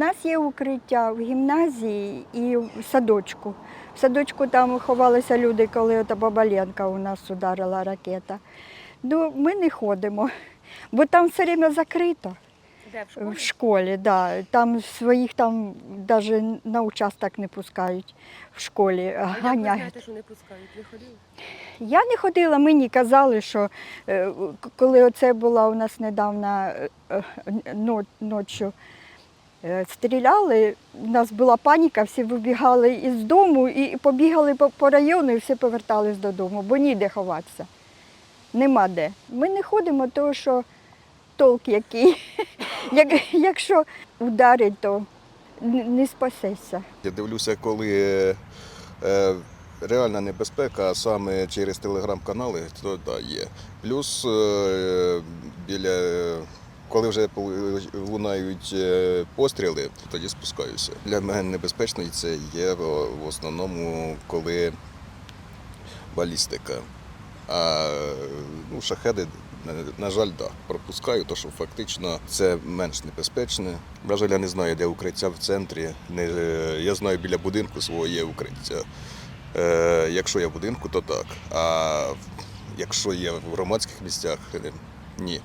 нас є укриття в гімназії і в садочку. В садочку там ховалися люди, коли ота Бабаленка у нас ударила ракета. Ну, ми не ходимо, бо там все время закрито. Де в школі? В школі, да. Там своїх там навіть на участок не пускають в школі, А як ви знаєте, що не пускають? Ви ходили? Я не ходила, мені казали, що е, коли оце була у нас недавно е, е, ночі, стріляли, у нас була паніка, всі вибігали із дому і побігали по, по району і всі повертались додому, бо ніде ховатися. Нема де. Ми не ходимо, тому що толк який. Як, якщо ударить, то не спасешся. Я дивлюся, коли е, реальна небезпека, а саме через телеграм-канали, то да, є. Плюс е, біля. Коли вже лунають е, постріли, тоді спускаюся. Для мене небезпечно це є в основному, коли балістика. А ну, шахеди, на, жаль, так, пропускаю, тому що фактично це менш небезпечне. На жаль, я не знаю, де укриття в центрі. Не, я знаю, біля будинку свого є укриття. Е, якщо є в будинку, то так. А якщо є в громадських місцях, е, ні.